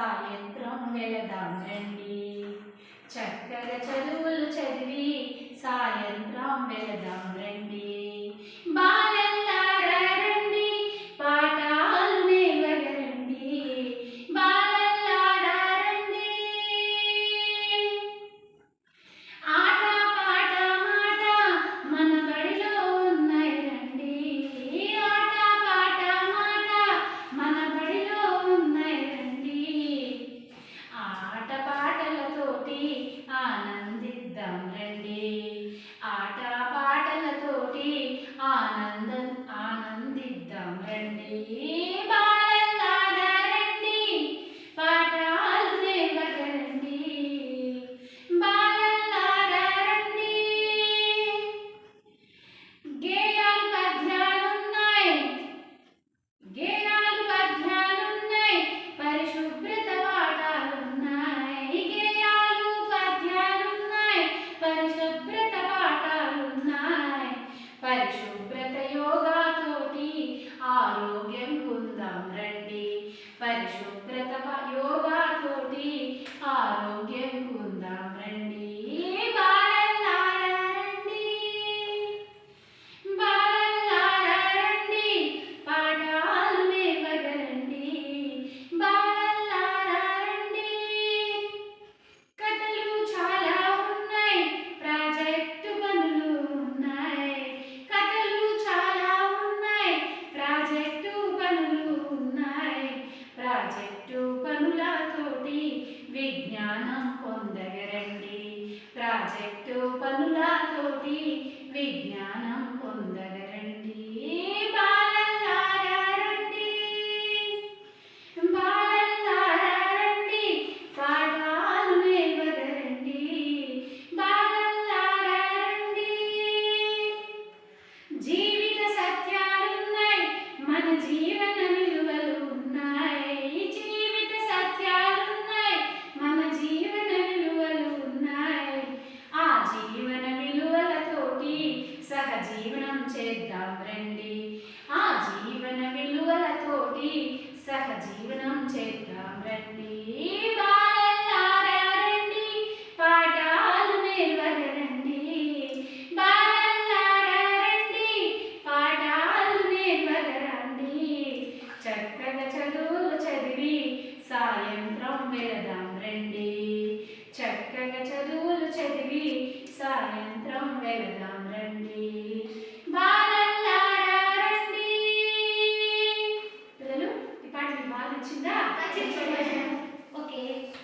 సాయంత్రం వెళదాం రండి. చక్కగా చదువులు చదివి ആനന്ദ పరిశుభ్రత పాఠాలున్నాయి పరిశుభ్రత యోగాతోటి ఆరోగ్యం పొందాం రండి. పరిశుభ్ర విజ్ఞానం పొందగరండి. ప్రాజెక్టు పనులతోటి విజ్ఞానం పొందగరండి. బాలల్లారా రండి బాలల్లారా రండి పాఠాలు నేర్వగరండి బాలల్లారా జీవిత సత్యాలున్నాయి. మన జీవన విలువలు ఉన్నాయి. జీవిత సత్యాలున్నాయి మన జీవన విలువలు ఉన్నాయి ఆ జీవన విలువలతోటి సహజీవనం చేద్దాం రండి. ఆ జీవన విలువలతోటి సహజీవనం చేద్దాం రండి. బాలల్లారా రండి. పాఠాలు నేర్వగరండి బాలల్లారా రండి. పాఠాలు నేర్వగరండి చక్కగా చదువులు చదివి సాయంత్రం వెళదాం రండి. చక్కగా చదువులు చదివి సాయంత్రం వెళదాం